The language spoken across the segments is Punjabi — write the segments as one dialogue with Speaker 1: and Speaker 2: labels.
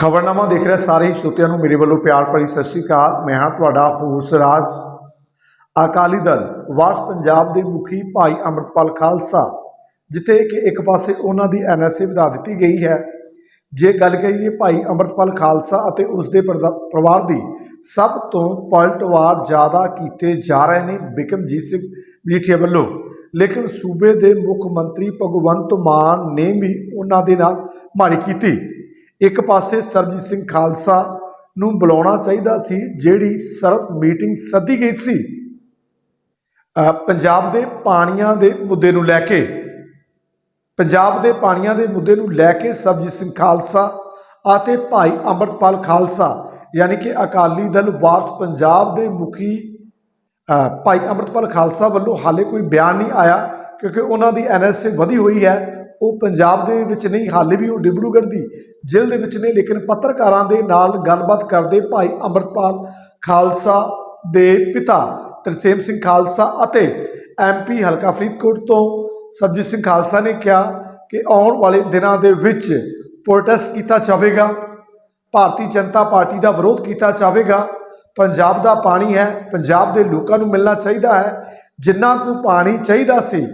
Speaker 1: ਖਬਰਨਾਮਾ ਦੇਖ ਰਿਹਾ ਸਾਰੇ ਹੀ ਸਰੋਤਿਆਂ ਨੂੰ। ਮੇਰੇ ਵੱਲੋਂ ਪਿਆਰ ਭਰੀ ਸਤਿ ਸ਼੍ਰੀ ਅਕਾਲ। ਮੈਂ ਹਾਂ ਤੁਹਾਡਾ ਹੋਸ ਰਾਜ ਅਕਾਲੀ ਦਲ ਵਾਸ ਪੰਜਾਬ ਦੇ ਮੁਖੀ ਭਾਈ ਅੰਮ੍ਰਿਤਪਾਲ ਖਾਲਸਾ, ਜਿੱਥੇ ਕਿ ਇੱਕ ਪਾਸੇ ਉਹਨਾਂ ਦੀ ਐਨਐਸਏ ਵਧਾ ਦਿੱਤੀ ਗਈ ਹੈ। ਜੇ ਗੱਲ ਕਰੀਏ ਭਾਈ ਅੰਮ੍ਰਿਤਪਾਲ ਖਾਲਸਾ ਅਤੇ ਉਸ ਦੇ ਪਰਦਾ- ਪਰਿਵਾਰ ਦੀ, ਸਭ ਤੋਂ ਪਲਟਵਾਰ ਜ਼ਿਆਦਾ ਕੀਤੇ ਜਾ ਰਹੇ ਨੇ ਬਿਕਮਜੀਤ ਸਿੰਘ ਮਜੀਠੀਆ ਵੱਲੋਂ। ਲੇਕਿਨ ਸੂਬੇ ਦੇ ਮੁੱਖ ਮੰਤਰੀ ਭਗਵੰਤ ਮਾਨ ਨੇ ਵੀ ਉਹਨਾਂ ਦੇ ਨਾਲ ਮਾੜੀ ਕੀਤੀ। ਇੱਕ ਪਾਸੇ ਸਰਬਜੀਤ ਸਿੰਘ ਖਾਲਸਾ ਨੂੰ ਬੁਲਾਉਣਾ ਚਾਹੀਦਾ ਸੀ, ਜਿਹੜੀ ਸਰਬ ਮੀਟਿੰਗ ਸੱਦੀ ਗਈ ਸੀ। ਪੰਜਾਬ ਦੇ ਪਾਣੀਆਂ ਦੇ ਮੁੱਦੇ ਨੂੰ ਲੈ ਕੇ, ਪੰਜਾਬ ਦੇ ਪਾਣੀਆਂ ਦੇ ਮੁੱਦੇ ਨੂੰ ਲੈ ਕੇ ਸਰਬਜੀਤ ਸਿੰਘ ਖਾਲਸਾ ਅਤੇ ਭਾਈ ਅੰਮ੍ਰਿਤਪਾਲ ਖਾਲਸਾ, ਯਾਨੀ ਕਿ ਅਕਾਲੀ ਦਲ ਵਾਰਸ ਪੰਜਾਬ ਦੇ ਮੁਖੀ ਭਾਈ ਅੰਮ੍ਰਿਤਪਾਲ ਖਾਲਸਾ ਵੱਲੋਂ ਹਾਲੇ ਕੋਈ ਬਿਆਨ ਨਹੀਂ ਆਇਆ। ਕਿਉਂਕਿ ਉਹਨਾਂ ਦੀ ਐਨਐਸਏ ਵਧੀ ਹੋਈ ਹੈ, ਉਹ ਪੰਜਾਬ ਦੇ ਵਿੱਚ ਨਹੀਂ, ਹਾਲੇ ਵੀ ਉਹ ਡਿਬਰੂਗੜ੍ਹ ਦੀ ਜੇਲ੍ਹ ਦੇ ਵਿੱਚ ਨੇ, ਲੇਕਿਨ ਪੱਤਰਕਾਰਾਂ ਦੇ ਨਾਲ ਗੱਲਬਾਤ ਕਰਦੇ ਭਾਈ ਅੰਮ੍ਰਿਤਪਾਲ ਖਾਲਸਾ ਦੇ ਪਿਤਾ ਤਰਸੇਮ ਸਿੰਘ ਖਾਲਸਾ ਅਤੇ ਐਮਪੀ ਹਲਕਾ ਫਰੀਦਕੋਟ ਤੋਂ ਸਬਜੀਤ ਸਿੰਘ ਖਾਲਸਾ ਨੇ ਕਿਹਾ ਕਿ ਆਉਣ ਵਾਲੇ ਦਿਨਾਂ ਦੇ ਵਿੱਚ ਪ੍ਰੋਟੈਸਟ ਕੀਤਾ ਜਾਵੇਗਾ, ਭਾਰਤੀ ਜਨਤਾ ਪਾਰਟੀ ਦਾ ਵਿਰੋਧ ਕੀਤਾ ਜਾਵੇਗਾ, ਪੰਜਾਬ ਦਾ ਪਾਣੀ ਹੈ, ਪੰਜਾਬ ਦੇ ਲੋਕਾਂ ਨੂੰ ਮਿਲਣਾ ਚਾਹੀਦਾ ਹੈ, ਜਿੰਨਾ ਕੁ ਪਾਣੀ ਚਾਹੀਦਾ ਸੀ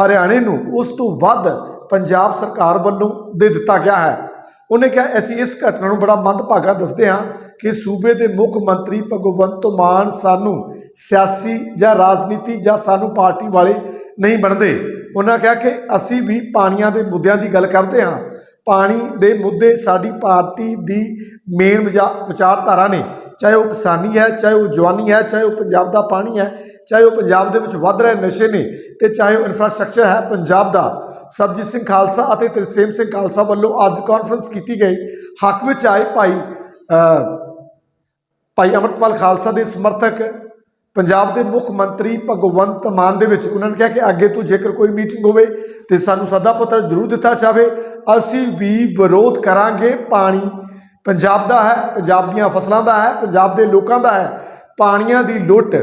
Speaker 1: ਹਰਿਆਣੇ ਨੂੰ ਉਸ ਤੋਂ ਵੱਧ ਪੰਜਾਬ ਸਰਕਾਰ ਵੱਲੋਂ ਦੇ ਦਿੱਤਾ ਗਿਆ ਹੈ। ਉਹਨੇ ਕਿਹਾ, ਅਸੀਂ ਇਸ ਘਟਨਾ ਨੂੰ ਬੜਾ ਮੰਦਭਾਗਾ ਦੱਸਦੇ ਹਾਂ ਕਿ ਸੂਬੇ ਦੇ ਮੁੱਖ ਮੰਤਰੀ ਭਗਵੰਤ ਮਾਨ ਸਾਨੂੰ ਸਿਆਸੀ ਜਾਂ ਰਾਜਨੀਤੀ ਜਾਂ ਸਾਨੂੰ ਪਾਰਟੀ ਵਾਲੇ ਨਹੀਂ ਬਣਦੇ। ਉਹਨਾਂ ਕਿਹਾ ਕਿ ਅਸੀਂ ਵੀ ਪਾਣੀਆਂ ਦੇ ਮੁੱਦਿਆਂ ਦੀ ਗੱਲ ਕਰਦੇ ਹਾਂ। ਪਾਣੀ ਦੇ ਮੁੱਦੇ ਸਾਡੀ ਪਾਰਟੀ ਦੀ ਮੇਨ ਵਿਚਾਰਧਾਰਾ ਨੇ। ਚਾਹੇ ਉਹ ਕਿਸਾਨੀ ਹੈ, ਚਾਹੇ ਉਹ ਜਵਾਨੀ ਹੈ, ਚਾਹੇ ਉਹ ਪੰਜਾਬ ਦਾ ਪਾਣੀ ਹੈ, ਚਾਹੇ ਉਹ ਪੰਜਾਬ ਦੇ ਵਿੱਚ ਵੱਧ ਰਹੇ ਨਸ਼ੇ ਨੇ ਤੇ ਚਾਹੇ ਉਹ ਇਨਫਰਾਸਟ੍ਰਕਚਰ ਹੈ ਪੰਜਾਬ ਦਾ। ਸਰਬਜੀਤ ਸਿੰਘ ਖਾਲਸਾ ਅਤੇ ਤਰਸੇਮ ਸਿੰਘ ਖਾਲਸਾ ਵੱਲੋਂ ਅੱਜ ਕਾਨਫਰੰਸ ਕੀਤੀ ਗਈ। ਹੱਕ ਵਿੱਚ ਆਏ ਭਾਈ ਭਾਈ ਅਮਰਤਪਾਲ ਖਾਲਸਾ ਦੇ ਸਮਰਥਕ ਪੰਜਾਬ ਦੇ ਮੁੱਖ ਮੰਤਰੀ ਭਗਵੰਤ ਮਾਨ ਦੇ ਵਿੱਚ ਉਹਨਾਂ ਨੇ ਕਿਹਾ ਕਿ ਅੱਗੇ ਤੋਂ ਜੇਕਰ ਕੋਈ ਮੀਟਿੰਗ ਹੋਵੇ ਤੇ ਸਾਨੂੰ ਸੱਦਾ ਪੱਤਰ ਜ਼ਰੂਰ ਦਿੱਤਾ ਜਾਵੇ, ਅਸੀਂ ਵੀ ਵਿਰੋਧ ਕਰਾਂਗੇ। ਪਾਣੀ ਪੰਜਾਬ ਦਾ ਹੈ, ਪੰਜਾਬ ਦੀਆਂ ਫਸਲਾਂ ਦਾ ਹੈ, ਪੰਜਾਬ ਦੇ ਲੋਕਾਂ ਦਾ ਹੈ। ਪਾਣੀਆਂ ਦੀ ਲੁੱਟ।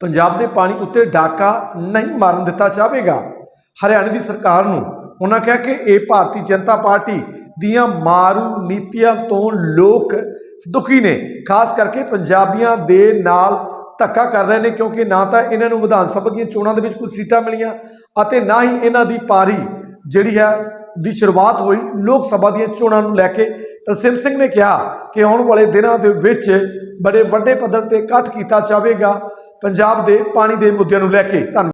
Speaker 1: ਪੰਜਾਬ ਦੇ ਪਾਣੀ ਉੱਤੇ ਡਾਕਾ ਨਹੀਂ ਮਾਰਨ ਦਿੱਤਾ ਜਾਵੇਗਾ। ਹਰਿਆਣਾ ਦੀ ਸਰਕਾਰ ਨੂੰ ਉਹਨਾਂ ਕਿਹਾ ਕਿ ਇਹ ਭਾਰਤੀ ਜਨਤਾ ਪਾਰਟੀ ਦੀਆਂ ਮਾਰੂ ਨੀਤੀਆਂ ਤੋਂ ਲੋਕ ਦੁਖੀ ਨੇ। ਖਾਸ ਕਰਕੇ ਪੰਜਾਬੀਆਂ ਦੇ ਨਾਲ ਧੱਕਾ ਕਰ ਰਹੇ ਨੇ ਕਿਉਂਕਿ ਨਾ ਤਾਂ ਇਹਨਾਂ ਨੂੰ ਵਿਧਾਨ ਸਭਾ ਦੀਆਂ ਚੋਣਾਂ ਦੇ ਵਿੱਚ ਕੁਝ ਸੀਟਾਂ ਮਿਲੀਆਂ ਅਤੇ ਨਾ ਹੀ ਇਹਨਾਂ ਦੀ ਪਾਰੀ ਜਿਹੜੀ ਹੈ ਦੀ ਸ਼ੁਰੂਆਤ ਹੋਈ ਲੋਕ ਸਭਾ ਦੀਆਂ ਚੋਣਾਂ ਨੂੰ ਲੈ ਕੇ। ਤਸਿਮ ਸਿੰਘ ਨੇ ਕਿਹਾ ਕਿ ਆਉਣ ਵਾਲੇ ਦਿਨਾਂ ਦੇ ਵਿੱਚ ਬੜੇ ਵੱਡੇ ਪੱਧਰ ਤੇ ਇਕੱਠ ਕੀਤਾ ਜਾਵੇਗਾ। ਪੰਜਾਬ ਦੇ ਪਾਣੀ ਦੇ ਮੁੱਦਿਆਂ ਨੂੰ ਲੈ ਕੇ। ਧੰਨਵਾਦ।